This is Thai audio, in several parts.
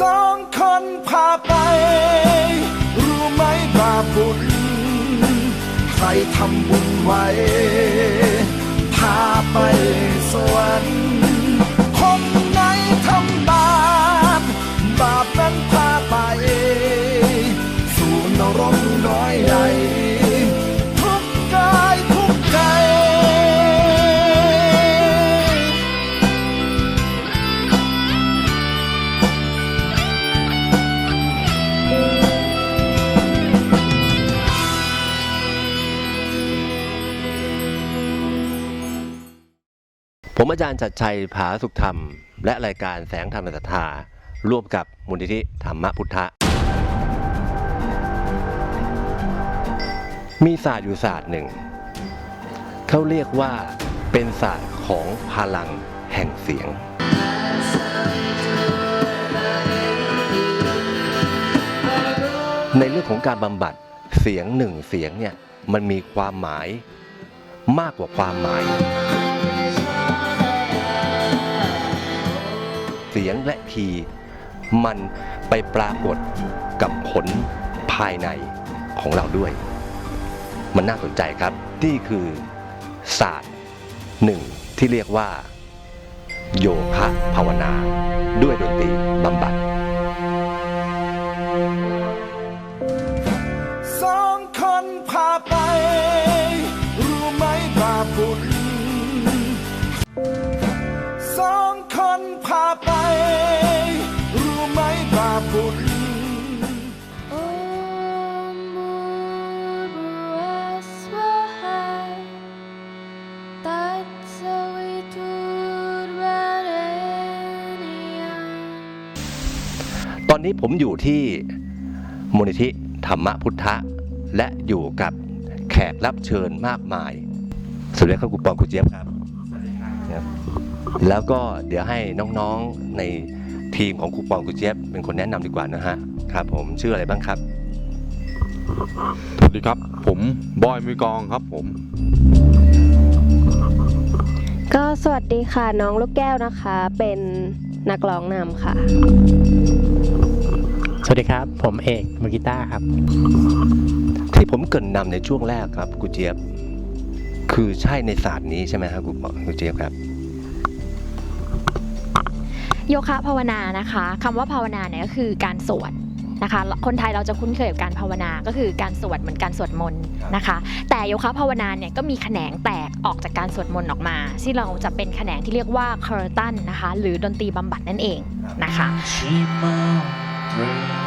สองคนพาไป รู้ไหมบาปุญใครทำบุญไว้ พาไปสวรรค์ ผมอาจารย์จัดชัยผาสุขธรรม และรายการแสงธรรมศรัทธาร่วมกับมูลนิธิธรรมพุทธะ มีศาสตร์อยู่ศาสตร์หนึ่ง เขาเรียกว่าเป็นศาสตร์ของพลังแห่งเสียง ในเรื่องของการบำบัดเสียงหนึ่งเสียงเนี่ยมันมีความหมายมากกว่าความหมาย เสียงและคีย์มันไปปรากฏกับผลภายในของเราด้วย มันน่าสนใจครับ นี่คือศาสตร์หนึ่งที่เรียกว่า โยคะภาวนา ด้วยดนตรีบำบัด ผมอยู่ที่มูลนิธิธรรมพุทธะ และอยู่กับแขกรับเชิญมากมาย สวัสดีครับคุณปองคุณเจี๊ยบครับครับแล้วก็เดี๋ยวให้น้องๆในทีมของครูปองคุณเจี๊ยบเป็นคนแนะนำดีกว่านะฮะครับ ผมชื่ออะไรบ้างครับ สวัสดีครับ ผมบอยมือกลองครับผม ก็สวัสดีค่ะน้องลูกแก้วนะคะ เป็นนักร้องนำค่ะ สวัสดีครับ ผมเอกมือกีตาร์ครับ ที่ผมเกรินนำในช่วงแรกครับคุณเจี๊ยบ คือใช่ในศาสตร์นี้ใช่ไหมครับคุณปองคุณเจี๊ยบครับ โยคะภาวนานะคะคำว่าภาวนาเนี่ยก็คือการสวดนะคะคนไทยเราจะคุ้นเคยกับการภาวนาก็คือการสวดเหมือนการสวดมนต์นะคะ แต่โยคะภาวนาเนี่ยก็มีแขนงแตกออกจากการสวดมนต์ออกมา ที่เราจะเป็นแขนงที่เรียกว่าเคอร์ตันนะคะ หรือดนตรีบำบัดนั่นเองนะคะ dream.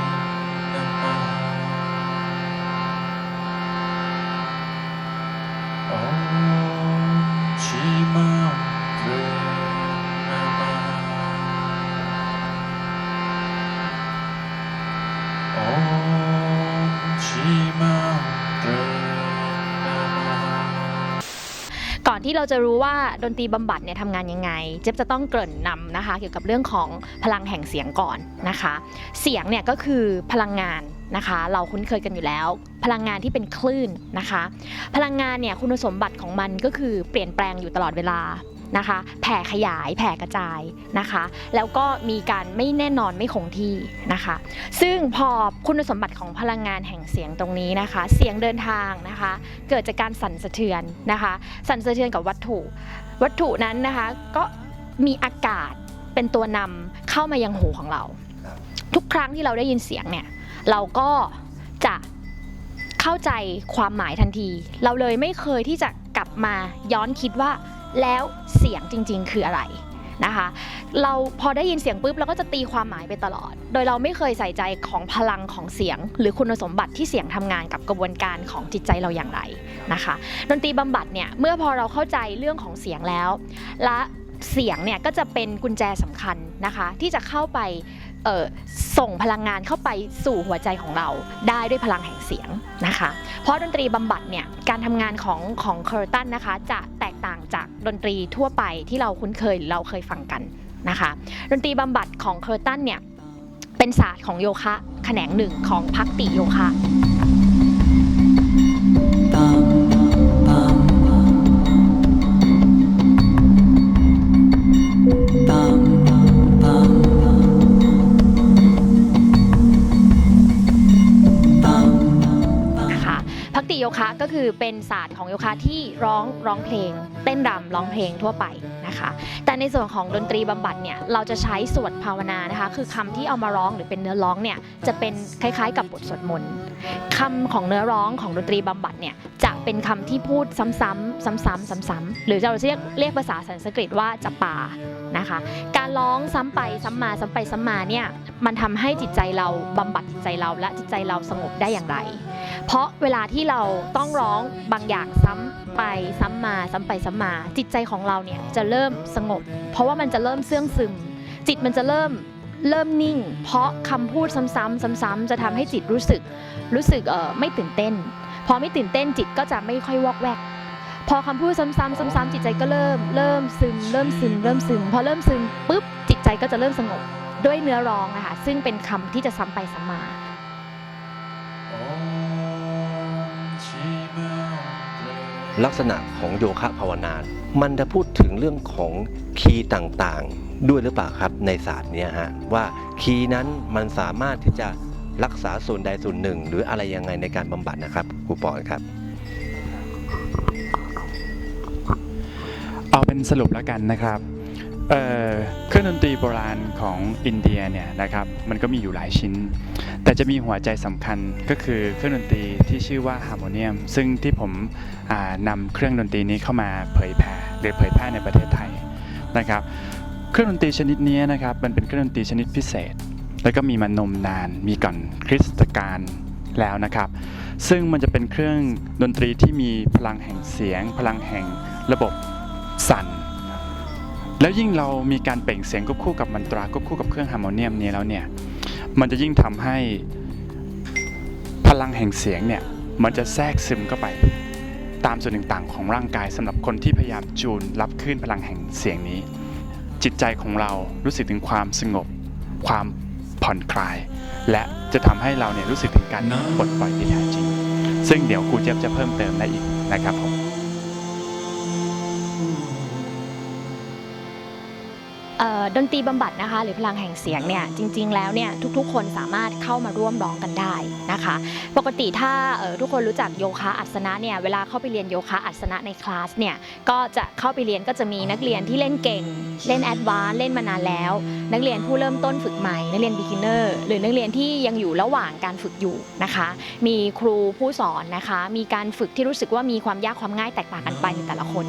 เราจะรู้ว่าดนตรีบำบัดเนี่ยทำงานยังไง เจ๊บจะต้องเกริ่นนำนะคะ เกี่ยวกับเรื่องของพลังแห่งเสียงก่อนนะคะ เสียงเนี่ยก็คือพลังงานนะคะ เราคุ้นเคยกันอยู่แล้ว พลังงานที่เป็นคลื่นนะคะ พลังงานเนี่ยคุณสมบัติของมันก็คือเปลี่ยนแปลงอยู่ตลอดเวลา นะคะ แผ่ขยายแผ่กระจายนะคะ แล้วก็มีการไม่แน่นอนไม่คงที่นะคะ ซึ่งพอคุณสมบัติของพลังงานแห่งเสียงตรงนี้นะคะ เสียงเดินทางนะคะ เกิดจากการสั่นสะเทือนนะคะ สั่นสะเทือนกับวัตถุ วัตถุนั้นนะคะก็มีอากาศเป็นตัวนำเข้ามายังหูของเรา ทุกครั้งที่เราได้ยินเสียงเนี่ยเราก็จะเข้าใจความหมายทันที เราเลยไม่เคยที่จะกลับมาย้อนคิดว่า แล้วเสียงจริง ๆ คืออะไรนะคะเราพอได้ยินเสียงปุ๊บเราก็จะตีความหมายไปตลอด โดยเราไม่เคยใส่ใจของพลังของเสียง หรือคุณสมบัติที่เสียงทำงานกับกระบวนการของจิตใจเราอย่างไรนะคะดนตรีบำบัดเนี่ยเมื่อพอเราเข้าใจเรื่องของเสียงแล้ว และเสียงเนี่ยก็จะเป็นกุญแจสำคัญนะคะที่จะเข้าไปส่งพลังงานเข้าไปสู่หัวใจของเราได้ด้วยพลังแห่งเสียงนะคะ เพราะดนตรีบำบัดเนี่ยการทำงานของของเคอร์ตันนะคะจะ ต่างจากดนตรีทั่วไปที่เราคุ้นเคยเราเคยฟังกันนะคะดนตรีบำบัดของเคอร์ตันเนี่ยเป็นศาสตร์ของโยคะแขนงหนึ่งของพักติโยคะ คะก็คือเป็นศาสตร์ของโยคะที่ร้องร้องเพลง เต้นรำร้องเพลงทั่วไปนะคะ แต่ในส่วนของดนตรีบำบัดเนี่ยเราจะใช้สวดภาวนานะคะคือคำที่เอามาร้องหรือเป็นเนื้อร้องเนี่ยจะเป็นคล้ายๆกับบทสวดมนต์คำของเนื้อร้องของดนตรีบำบัดเนี่ยจะเป็นคำที่พูดซ้ำๆซ้ำๆซ้ำๆหรือเราจะเรียกเรียกภาษาสันสกฤตว่าจะป่านะคะ การร้องซ้ำไปซ้ำมาซ้ำไปซ้ำมาเนี่ยมันทำให้จิตใจเราบำบัดจิตใจเราและจิตใจเราสงบได้อย่างไร เพราะเวลาที่เราต้องร้องบางอย่างซ้ำไปซ้ำมาซ้ำไปซ้ำมา จิตใจของเราเนี่ยจะเริ่มสงบ เพราะว่ามันจะเริ่มเสื่องซึม จิตมันจะเริ่มเริ่มนิ่ง เพราะคำพูดซ้ำๆซ้ำๆจะทำให้จิตรู้สึกรู้สึกเออไม่ตื่นเต้น พอไม่ตื่นเต้นจิตก็จะไม่ค่อยวอกแวกพอคำพูดซ้ำๆซ้ำๆจิตใจก็เริ่มเริ่มซึม เริ่มซึม เริ่มซึม พอเริ่มซึมปุ๊บจิตใจก็จะเริ่มสงบด้วยเนื้อร้องนะคะซึ่งเป็นคำที่จะซ้ำไปซ้ำมา ลักษณะของโยคะภาวนา มันจะพูดถึงเรื่องของคีย์ต่างๆ ด้วยหรือเปล่าครับในศาสตร์เนี้ยฮะว่าคีย์นั้นมันสามารถที่จะรักษาส่วนใดส่วนหนึ่ง หรืออะไรยังไงในการบำบัดนะครับครูปอนครับ เอาเป็นสรุปแล้วกันนะครับ เอ่อเครื่องดนตรีโบราณของอินเดียเนี่ยนะครับมันก็มีอยู่หลายชิ้น แต่จะมีหัวใจสำคัญก็คือเครื่องดนตรีที่ชื่อว่าฮาร์โมเนียม ซึ่งที่ผมนำเครื่องดนตรีนี้เข้ามาเผยแผ่หรือเผยแพร่ในประเทศไทยนะครับ เครื่องดนตรีชนิดนี้นะครับมันเป็นเครื่องดนตรีชนิดพิเศษ แล้วก็มีมานมนานมีก่อนคริสตกาลแล้วนะครับ ซึ่งมันจะเป็นเครื่องดนตรีที่มีพลังแห่งเสียง พลังแห่งระบบสั่น แล้วยิ่งเรามีการเปล่งเสียงควบคู่กับมันตราควบคู่กับเครื่องฮาร์โมเนียมนี้แล้วเนี่ยมันจะยิ่งทำให้พลังแห่งเสียงเนี่ยมันจะแทรกซึมเข้าไปตามส่วนต่างๆของร่างกายสำหรับคนที่พยายามจูนรับคลื่นพลังแห่งเสียงนี้ จิตใจของเรารู้สึกถึงความสงบ ความผ่อนคลาย และจะทำให้เราเนี่ยรู้สึกถึงการปลดปล่อยที่แท้จริง ซึ่งเดี๋ยวครูเจี๊ยบจะเพิ่มเติมได้อีกนะครับผม เอ่อ ดนตรีบำบัดนะคะ หรือพลังแห่งเสียงเนี่ยจริง ๆ แล้วเนี่ยทุกๆ คนสามารถเข้ามาร่วมร้องกันได้นะคะ ปกติถ้าเอ่อทุกคนรู้จักโยคะอัสนะเนี่ยเวลาเข้าไปเรียนโยคะอัสนะในคลาสเนี่ยก็จะเข้าไปเรียนก็จะมีนักเรียนที่เล่นเก่ง เล่นแอดวานซ์เล่นมานานแล้ว นักเรียนผู้เริ่มต้นฝึกใหม่ นักเรียน beginner หรือนักเรียนที่ยังอยู่ระหว่างการฝึกอยู่นะคะ มีครูผู้สอนนะคะ มีการฝึกที่รู้สึกว่ามีความยากความง่ายแตกต่างกันไปในแต่ละคน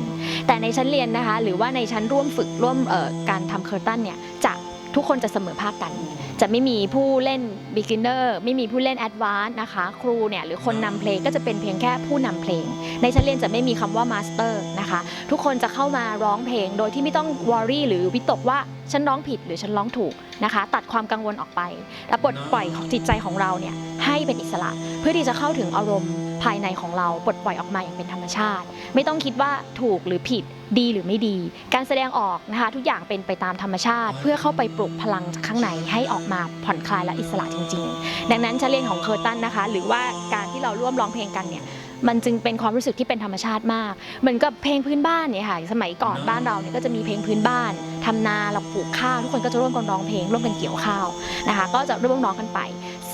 แต่ในชั้นเรียนนะคะ หรือว่าในชั้นร่วมฝึกร่วมเอ่อการทำเคอร์ตันเนี่ยจะทุกคนจะเสมอภาคกัน จะไม่มีผู้เล่น beginner ไม่มีผู้เล่น advance นะคะ ครูเนี่ยหรือคนนำเพลงก็จะเป็นเพียงแค่ผู้นำเพลง ในชั้นเรียนจะไม่มีคำว่า master นะคะ ทุกคนจะเข้ามาร้องเพลง โดยที่ไม่ต้อง worry หรือวิตกว่าฉันร้องผิดหรือฉันร้องถูกนะคะ ตัดความกังวลออกไป และปลดปล่อยของจิตใจของเราเนี่ยให้เป็นอิสระเพื่อที่จะเข้าถึงอารมณ์ ภายในของเราปลดปล่อยออกมาอย่างเป็นธรรมชาติ ไม่ต้องคิดว่าถูกหรือผิดดีหรือไม่ดี การแสดงออกนะคะทุกอย่างเป็นไปตามธรรมชาติ เพื่อเข้าไปปลุกพลังจากข้างในให้ออกมาผ่อนคลายและอิสระจริง ๆ ดังนั้นชั้นเรียนของเคอร์ตันนะคะ หรือว่าการที่เราร่วมร้องเพลงกันเนี่ยมันจึงเป็นความรู้สึกที่เป็นธรรมชาติมาก เหมือนกับเพลงพื้นบ้านเนี่ยค่ะ สมัยก่อนบ้านเราเนี่ยก็จะมีเพลงพื้นบ้านทำนาเราปลูกข้าวทุกคนก็จะร่วมกันร้องเพลงร่วมกันเกี่ยวข้าวนะคะ ก็จะร่วมร้องกันไป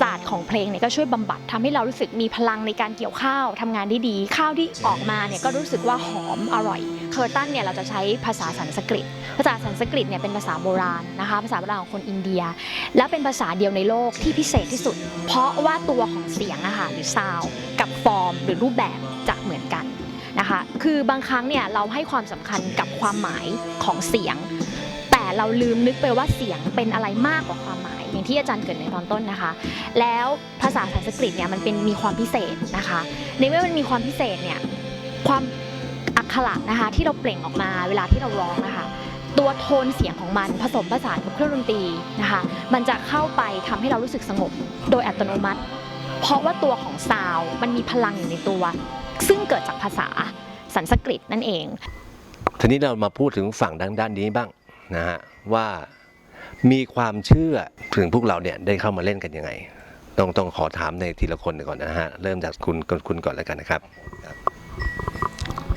ศาสตร์ของเพลงเนี่ยก็ช่วยบำบัดทำให้เรารู้สึกมีพลังในการเกี่ยวข้าวทำงานได้ดี ข้าวที่ออกมาเนี่ยก็รู้สึกว่าหอมอร่อยเคอร์ตันเนี่ยเราจะใช้ภาษาสันสกฤต ภาษาสันสกฤตเนี่ยเป็นภาษาโบราณนะคะ ภาษาโบราณของคนอินเดีย และเป็นภาษาเดียวในโลกที่พิเศษที่สุด เพราะว่าตัวของเสียงอะค่ะหรือซาวกับฟอร์ม หรือรูปแบบจะเหมือนกันนะคะ คือบางครั้งเนี่ยเราให้ความสำคัญกับความหมายของเสียง แต่เราลืมนึกไปว่าเสียงเป็นอะไรมากกว่าความหมาย อย่างที่อาจารย์เกิดในตอนต้นนะคะ แล้วภาษาสันสกฤตเนี่ยมันเป็นมีความพิเศษนะคะ ในเมื่อมันมีความพิเศษเนี่ยความอักขระนะคะที่เราเปล่งออกมาเวลาที่เราร้องนะคะตัวโทนเสียงของมันผสมผสานกับเครื่องดนตรีนะคะ มันจะเข้าไปทำให้เรารู้สึกสงบโดยอัตโนมัติ เพราะว่าตัวของซาวมันมีพลังอยู่ในตัว ซึ่งเกิดจากภาษาสันสกฤตนั่นเอง ทีนี้เรามาพูดถึงฝั่งด้านด้านนี้บ้างนะฮะว่า มีความเชื่อถึงพวกเราเนี่ยได้เข้ามาเล่นกันยังไง ต้องต้องขอถามในทีละคนก่อนนะฮะ เริ่มจากคุณคุณก่อนแล้วกันนะครับ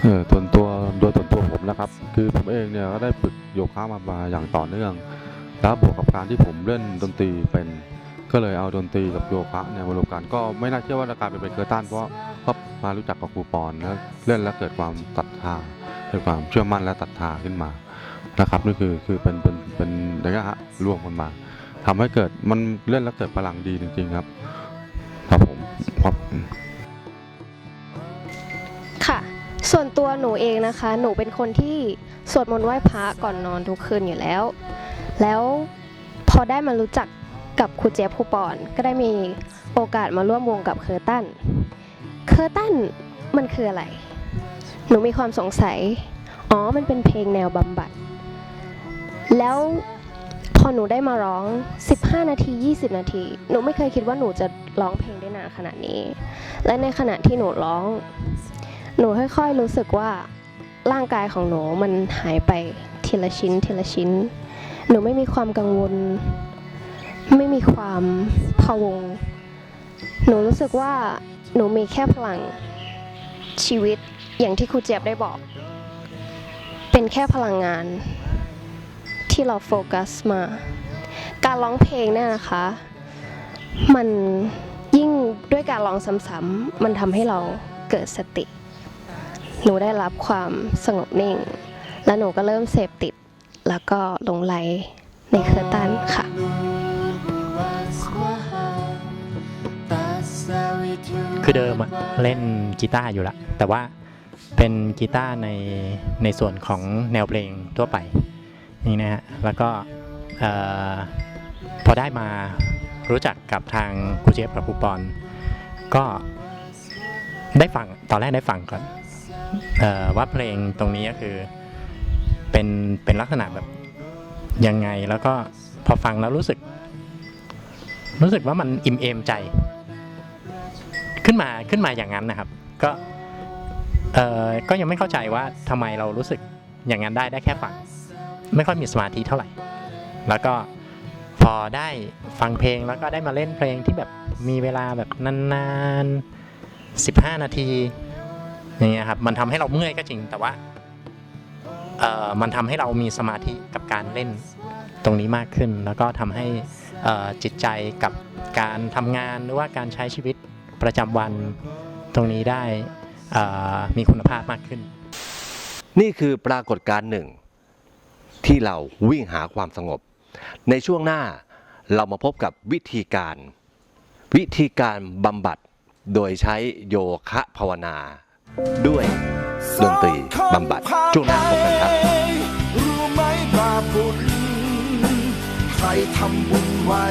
เออส่วนตัวโดยส่วนตัวผมนะครับ คือผมเองเนี่ยก็ได้ฝึกโยคะมามาอย่างต่อเนื่อง แล้วบวกกับการที่ผมเล่นดนตรีเป็นก็เลยเอาดนตรีกับโยคะเนี่ยมารวมกันก็ไม่น่าเชื่อว่าจะกลายเป็นเป็นเคอร์ตันเพราะก็มารู้จักกับครูปอนแล้วเล่นแล้วเกิดความศรัทธาเกิดความเชื่อมั่นและศรัทธาขึ้นมา นะครับนี่คือคือเป็นเป็นเป็นอย่างเงี้ยะรวมกันมาทำให้เกิดมันเล่นแล้วเกิดพลังดีจริง ๆ ครับ ครับผมครับค่ะ ส่วนตัวหนูเองนะคะ หนูเป็นคนที่สวดมนต์ไหว้พระก่อนนอนทุกคืนอยู่แล้ว แล้วพอได้มารู้จักกับครูเจี๊ยบครูปอน ก็ได้มีโอกาสมาร่วมวงกับเคอร์ตัน เคอร์ตันมันคืออะไร หนูมีความสงสัย อ๋อ มันเป็นเพลงแนวบำบัด แล้วพอหนูได้มาร้อง 15 นาที 20 นาที หนูไม่เคยคิดว่าหนูจะร้องเพลงได้นานขนาดนี้ และในขณะที่หนูร้อง หนูค่อยๆรู้สึกว่าร่างกายของหนูมันหายไปทีละชิ้นทีละชิ้น หนูไม่มีความกังวล ไม่มีความพะวง หนูรู้สึกว่าหนูมีแค่พลังชีวิตอย่างที่ครูเจี๊ยบได้บอก เป็นแค่พลังงาน ที่เราโฟกัสมา การร้องเพลงเนี่ยนะคะ มันยิ่งด้วยการร้องซ้ำๆมันทำให้เราเกิดสติ หนูได้รับความสงบนิ่ง และหนูก็เริ่มเสพติด แล้วก็หลงไหลในเคอร์ตันค่ะ คือเดิมอะเล่นกีตาร์อยู่ละ แต่ว่าเป็นกีตาร์ในในส่วนของแนวเพลงทั่วไป นี่นะฮะแล้วก็พอได้มารู้จักกับทางครูเจฟกับครูปอน ก็ได้ฟังตอนแรกได้ฟังก่อนออว่าเพลงตรงนี้ก็คือเป็นเป็นลักษณะแบบยังไงแล้วก็พอฟังแล้วรู้สึก รู้สึกว่ามันอิ่มเอมใจ ขึ้นมาขึ้นมาอย่างนั้นนะครับ ก็เออก็ยังไม่เข้าใจว่าทำไมเรารู้สึกอย่างนั้นได้ได้แค่ฟัง ไม่ค่อยมีสมาธิเท่าไหร่ แล้วก็พอได้ฟังเพลงแล้วก็ได้มาเล่นเพลงที่แบบมีเวลาแบบนานๆ 15 นาที อย่างเงี้ยครับ มันทำให้เราเมื่อยก็จริง แต่ว่าเออมันทำให้เรามีสมาธิกับการเล่นตรงนี้มากขึ้น แล้วก็ทำให้เอ่อจิตใจกับการทำงานหรือว่าการใช้ชีวิตประจำวันตรงนี้ได้เอ่อมีคุณภาพมากขึ้น นี่คือปรากฏการณ์หนึ่ง ที่เราวิ่งหาความสงบ ในช่วงหน้าเรามาพบกับวิธีการ วิธีการบำบัดโดยใช้โยคะภาวนา ด้วยดนตรีบำบัดช่วงหน้าพบกันครับรู้ไหมบาปบุญใครทำบุญไว้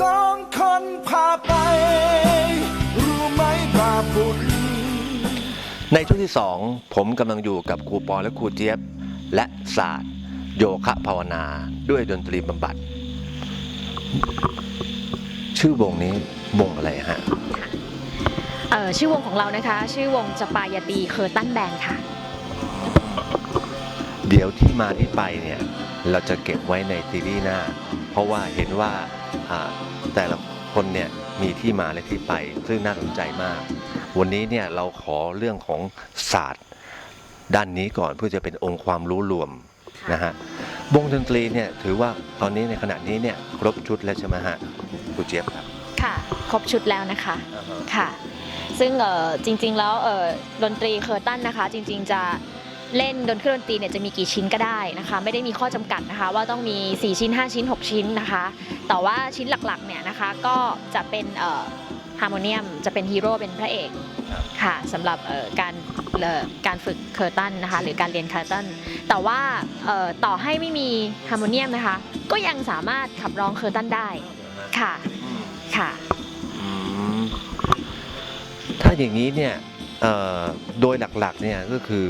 สองคนพาไป รู้ไหมบาปบุญ ในช่วงที่สองผมกำลังอยู่กับครูปอและครูเจี๊ยบ และศาสตร์ โยคะภาวนาด้วยดนตรีบำบัด ชื่อวงนี้วงอะไรฮะเอ่อชื่อวงของเรานะคะ ชื่อวงจปายาตีเคอร์ตันแบนค่ะ เดี๋ยวที่มาที่ไปเนี่ย เราจะเก็บไว้ในซีรีส์หน้า เพราะว่าเห็นว่าอ่าแต่ละคนเนี่ยมีที่มาและที่ไป ซึ่งน่าสนใจมาก วันนี้เนี่ยเราขอเรื่องของศาสตร์ ด้านนี้ก่อนเพื่อจะเป็นองค์ความรู้รวมนะฮะวงดนตรีเนี่ยถือว่าตอนนี้ในขณะนี้เนี่ยครบชุดแล้วใช่ไหมฮะครูเจี๊ยบครับค่ะครบชุดแล้วนะคะค่ะ ซึ่งเอ่อจริงๆแล้วเอ่อดนตรีเคอร์ตันนะคะ จริง ๆจะเล่นดนเครื่องดนตรีเนี่ยจะมีกี่ชิ้นก็ได้นะคะ ไม่ได้มีข้อจำกัดนะคะ ว่าต้องมี 4 ชิ้น 5 ชิ้น 6 ชิ้นนะคะ แต่ว่าชิ้นหลักๆเนี่ยนะคะก็จะเป็น ฮาร์โมเนียมจะเป็นฮีโร่เป็นพระเอกค่ะสำหรับเอ่อการเอ่อการฝึกเคอร์ตันนะคะหรือการเรียนเคอร์ตันแต่ว่าเอ่อต่อให้ไม่มีฮาร์โมเนียมนะคะก็ยังสามารถขับร้องเคอร์ตันได้ค่ะค่ะอืมถ้าอย่างนี้เนี่ยเอ่อโดยหลักๆเนี่ยก็คือ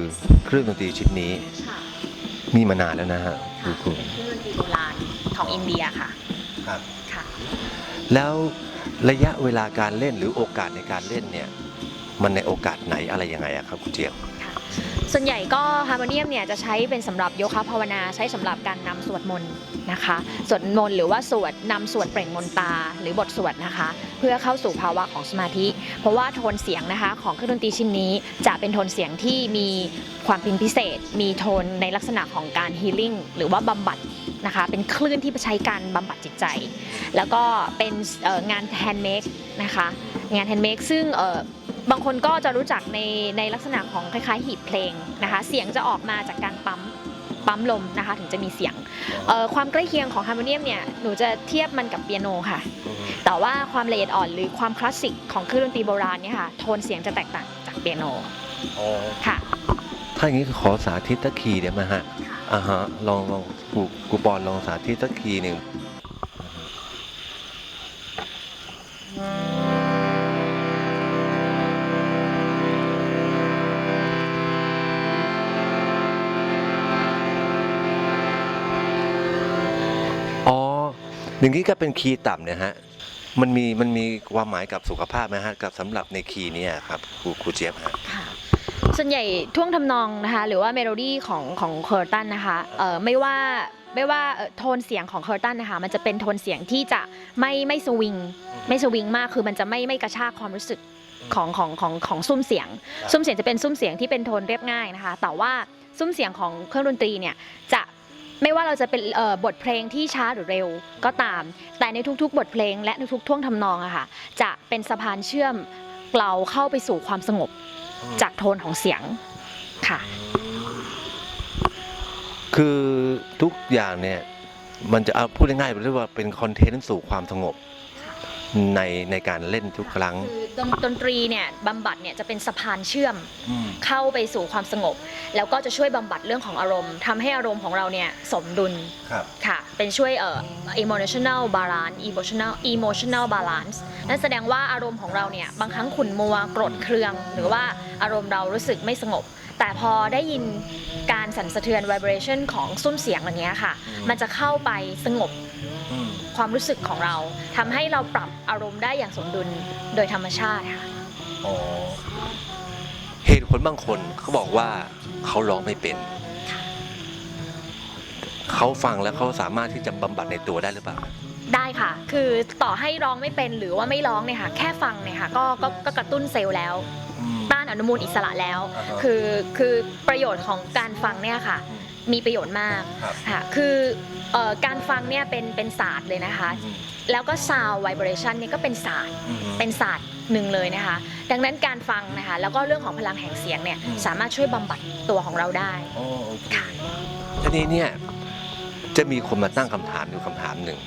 เครื่องดนตรีชิ้นนี้ค่ะมีมานานแล้วนะฮะครูค่ะครูเป็นเครื่องดนตรีโบราณของอินเดียค่ะครับค่ะแล้ว ระยะเวลาการเล่นหรือโอกาสในการเล่นเนี่ยมันในโอกาสไหนอะไรยังไงอะครับคุณเจี๊ยง ส่วนใหญ่ก็ฮาร์โมเนียมเนี่ยจะใช้เป็นสำหรับโยคะภาวนาใช้สำหรับการนำสวดมนต์นะคะสวดมนต์หรือว่าสวดนำสวดเปล่งมนตาหรือบทสวดนะคะ เพื่อเข้าสู่ภาวะของสมาธิ เพราะว่าโทนเสียงนะคะของเครื่องดนตรีชิ้นนี้ จะเป็นโทนเสียงที่มีความเป็นพิเศษ มีโทนในลักษณะของการฮีลิ่งหรือว่าบำบัดนะคะเป็นคลื่นที่ใช้การบำบัดจิตใจ แล้วก็เป็นงานแฮนด์เมดนะคะงานแฮนด์เมดซึ่ง บางคนก็จะรู้จักในในลักษณะของคล้ายๆหีบเพลงนะคะ เสียงจะออกมาจากการปั๊มปั๊มลมนะคะถึงจะมีเสียงเอ่อความใกล้เคียงของฮาร์โมเนียมเนี่ยหนูจะเทียบมันกับเปียโนค่ะ แต่ว่าความละเอียดอ่อนหรือความคลาสสิกของเครื่องดนตรีโบราณเนี่ยค่ะโทนเสียงจะแตกต่างจากเปียโนค่ะ ถ้าอย่างนี้ขอสาธิตสักคีได้ไหมฮะอ่าฮะลองลองกูกูปอนลองสาธิตสักคีหนึ่ง อย่างนี้ก็เป็นคีย์ต่ำเนี่ยฮะมันมีมันมีความหมายกับสุขภาพไหมฮะกับสำหรับในคีย์เนี้ครับครูครูเจี๊ยบฮะ ค่ะส่วนใหญ่ท่วงทำนองนะคะ หรือว่าเมโลดี้ของของเคอร์ตันนะคะเอ่อไม่ว่าไม่ว่าเอ่อโทนเสียงของเคอร์ตันนะคะ มันจะเป็นโทนเสียงที่จะไม่ไม่สวิง ไม่สวิงมากคือมันจะไม่ไม่กระชากความรู้สึกของของของของซุ้มเสียงครับซุ้มเสียงจะเป็นซุ้มเสียงที่เป็นโทนเรียบง่ายนะคะ แต่ว่าซุ้มเสียงของเครื่องดนตรีเนี่ยจะ ไม่ว่าเราจะเป็นเอ่อบทเพลงที่ช้าหรือเร็วก็ตาม แต่ในทุกๆ บทเพลงและในทุกๆท่วงทำนองอะค่ะ จะเป็นสะพานเชื่อมเราเข้าไปสู่ความสงบจากโทนของเสียงค่ะ คือทุกอย่างเนี่ยมันจะเอาพูดง่ายๆเรียกว่าเป็นคอนเทนต์สู่ความสงบในในการเล่นทุกครั้งคือ ดนดนตรีเนี่ยบำบัดเนี่ยจะเป็นสะพานเชื่อมเข้าไปสู่ความสงบ แล้วก็จะช่วยบำบัดเรื่องของอารมณ์ทำให้อารมณ์ของเราเนี่ยสมดุลครับ ค่ะ เป็นช่วยเอ่อ emotional balance emotional emotional balance นั่นแสดงว่าอารมณ์ของเราเนี่ยบางครั้งขุ่นมัวโกรธเคือง หรือว่าอารมณ์เรารู้สึกไม่สงบ แต่พอได้ยินการสั่นสะเทือน vibration ของซุ้มเสียงอันเนี้ยค่ะ มันจะเข้าไปสงบ ความรู้สึกของเราทำให้เราปรับอารมณ์ได้อย่างสมดุลโดยธรรมชาติค่ะเหตุผลบางคนเขาบอกว่าเขาร้องไม่เป็น เขาฟังแล้วเขาสามารถที่จะบำบัดในตัวได้หรือเปล่าได้ค่ะ คือต่อให้ร้องไม่เป็นหรือว่าไม่ร้องเนี่ยค่ะ แค่ฟังเนี่ยค่ะก็ก็ก็กระตุ้นเซลล์แล้ว ต้านอนุมูลอิสระแล้วอ่าฮะคือคือประโยชน์ของการฟังเนี่ยค่ะ มีประโยชน์มากครับ ค่ะคือเอ่อการฟังเนี่ยเป็นเป็นศาสตร์เลยนะคะแล้วก็ sound vibration เนี่ยก็เป็นศาสตร์เป็นศาสตร์หนึ่งเลยนะคะ ดังนั้นการฟังนะคะ แล้วก็เรื่องของพลังแห่งเสียงเนี่ยอืม สามารถช่วยบำบัดตัวของเราได้ทีนี้เนี่ยจะมีคนมาตั้งคำถามอยู่คำถามหนึ่ง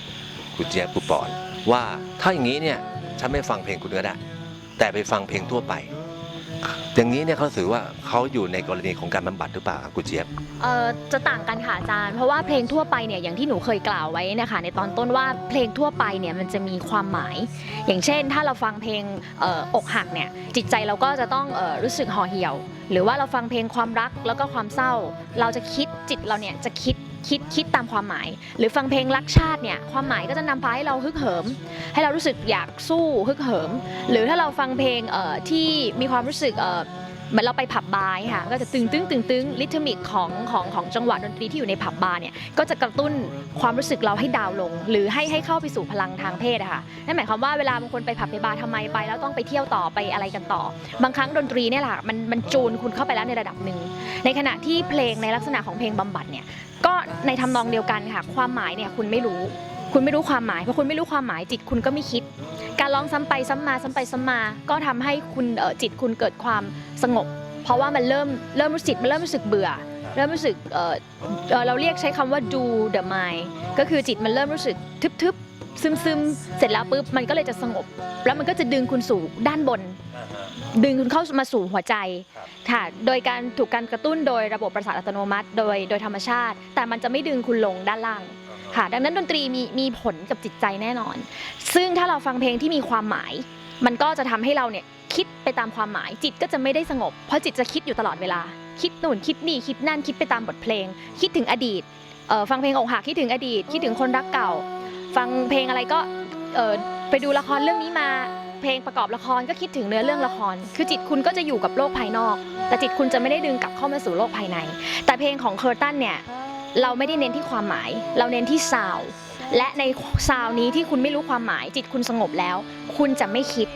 คุณเจี๊ยบคุณปอนว่าถ้าอย่างนี้เนี่ยฉันไม่ฟังเพลงคุณก็ได้ แต่ไปฟังเพลงทั่วไป อย่างนี้เนี่ยเขาถือว่าเขาอยู่ในกรณีของการบำบัดหรือเปล่าครับคุณเจี๊ยบ เอ่อจะต่างกันค่ะอาจารย์ เพราะว่าเพลงทั่วไปเนี่ยอย่างที่หนูเคยกล่าวไว้นะคะในตอนต้นว่าเพลงทั่วไปเนี่ยมันจะมีความหมาย อย่างเช่น ถ้าเราฟังเพลงเอ่ออกหักเนี่ยจิตใจเราก็จะต้องเอ่อรู้สึกห่อเหี่ยว หรือว่าเราฟังเพลงความรักแล้วก็ความเศร้า เราจะคิดจิตเราเนี่ยจะคิด คิดคิดตามความหมาย หรือฟังเพลงรักชาติเนี่ยความหมายก็จะนำพาให้เราฮึกเหิม ให้เรารู้สึกอยากสู้ฮึกเหิม หรือถ้าเราฟังเพลงเอ่อที่มีความรู้สึก เอ่อเหมือนเราไปผับบาร์ค่ะ ก็จะตึงตึงตึงตึงริทึมิกของของของจังหวะดนตรีที่อยู่ในผับบาร์เนี่ยก็จะกระตุ้นความรู้สึกเราให้ดาวน์ลง หรือให้ให้เข้าไปสู่พลังทางเพศอะค่ะนั่นหมายความว่าเวลาบางคนไปผับไปบาร์ทำไมไปแล้วต้องไปเที่ยวต่อไปอะไรกันต่อ บางครั้งดนตรีเนี่ยแหละมันมันจูนคุณเข้าไปแล้วในระดับหนึ่งในขณะที่เพลงในลักษณะของเพลงบำบัดเนี่ยก็ในทำนองเดียวกันค่ะ ความหมายเนี่ยคุณไม่รู้ คุณไม่รู้ความหมายเพราะคุณไม่รู้ความหมายจิตคุณก็ไม่คิดกา ร้องซ้ำไปซ้ำมาซ้ำไปซ้ำมา ก็ทำให้คุณจิตคุณเกิดความสงบ เพราะว่ามันเริ่มเริ่มรู้สึกมันเริ่มรู้สึกเบื่อ เริ่มรู้สึกเอ่อเอ่อเราเรียกใช้คำว่า do the mind ก็คือจิตมันเริ่มรู้สึกทึบๆซึมๆ เสร็จแล้วปุ๊บมันก็เลยจะสงบ แล้วมันก็จะดึงคุณสู่ด้านบน ดึงคุณเข้ามาสู่หัวใจค่ะ โดยการถูกการกระตุ้นโดยระบบประสาทอัตโนมัติ โดยโดยธรรมชาติ แต่มันจะไม่ดึงคุณลงด้านล่าง ค่ะ ดังนั้นดนตรีมีมีผลกับจิตใจแน่นอน ซึ่งถ้าเราฟังเพลงที่มีความหมาย มันก็จะทำให้เราเนี่ยคิดไปตามความหมาย จิตก็จะไม่ได้สงบ เพราะจิตจะคิดอยู่ตลอดเวลา คิดนู่นคิดนี่คิดนั่นคิดไปตามบทเพลง คิดถึงอดีตฟังเพลงอกหักคิดถึงอดีต คิดถึงคนรักเก่า ฟังเพลงอะไรก็ไปดูละครเรื่องนี้มาเพลงประกอบละครก็คิดถึงเนื้อเรื่องละคร คือจิตคุณก็จะอยู่กับโลกภายนอก แต่จิตคุณจะไม่ได้ดึงกลับเข้ามาสู่โลกภายใน แต่เพลงของเคอร์ตันเนี่ย เราไม่ได้เน้นที่ความหมาย เราเน้นที่ซาวและในซาวนี้ที่คุณไม่รู้ความหมาย จิตคุณสงบแล้ว คุณจะไม่คิด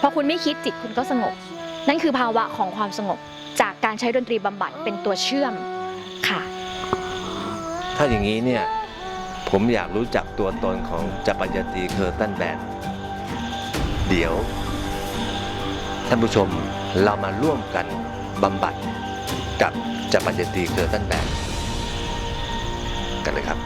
พอคุณไม่คิดจิตคุณก็สงบ นั่นคือภาวะของความสงบจากการใช้ดนตรีบำบัดเป็นตัวเชื่อมค่ะ ถ้าอย่างนี้เนี่ย ผมอยากรู้จักตัวตนของจักรยตีเคอร์ตันแบนเดี๋ยว ท่านผู้ชมเรามาร่วมกันบำบัดกับจักรยตีเคอร์ตันแบน กันเลยครับ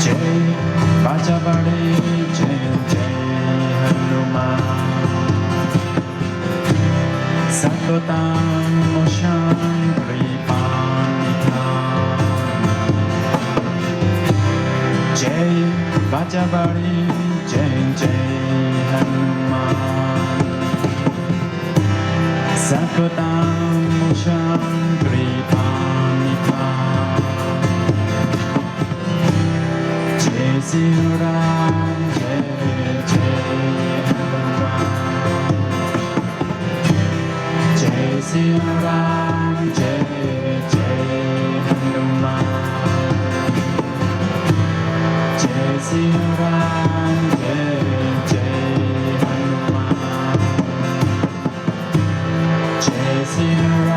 জয় বাজা বাড়ে জয় জয় হনুমান সততাম শান্তি জয় বাজা বাড়ে জয় জয় হনুমান সততাম শান্তি Meziram Jai Sri Ram Jai Sri Ram Jai Jai Hanuman. Jai Sri Ram